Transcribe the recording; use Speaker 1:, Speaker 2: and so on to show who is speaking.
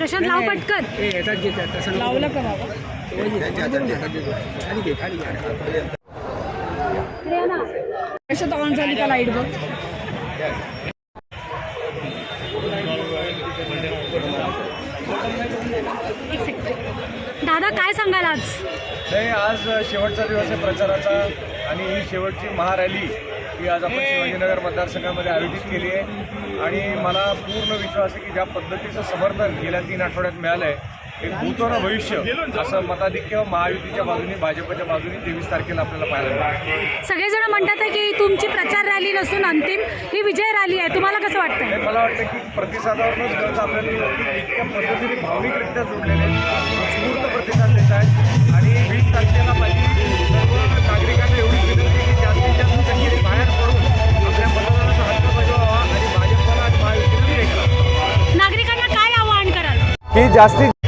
Speaker 1: प्रशांत लाव पटकन. लावलं का बाबा? ऑन झाली का लाइट बघ? दादा काय सांगाल आज?
Speaker 2: नाही आज शेवटचा दिवस आहे प्रचाराचा आणि ही शेवटची महारॅली ही आज आपण शिवाजीनगर मतदारसंघामध्ये आयोजित केली आहे. आणि मला पूर्ण विश्वास आहे की ज्या पद्धतीचं समर्थन गेल्या तीन आठवड्यात मिळालं आहे एक भूतोन भविष्य असं मताधिक्य महायुतीच्या बाजूने भाजपच्या बाजूने तेवीस तारखेला आपल्याला पाहायला मिळेल.
Speaker 1: सगळेजण म्हणतात की तुमची प्रचार रॅली नसून अंतिम ही विजय रॅली आहे. तुम्हाला कसं वाटतंय?
Speaker 2: आणि मला वाटतं की प्रतिसादावरूनच कळतं आपल्याला इतक्या पद्धतीने भावनिकरित्या जोडलेले प्रतिसाद की जास्तीत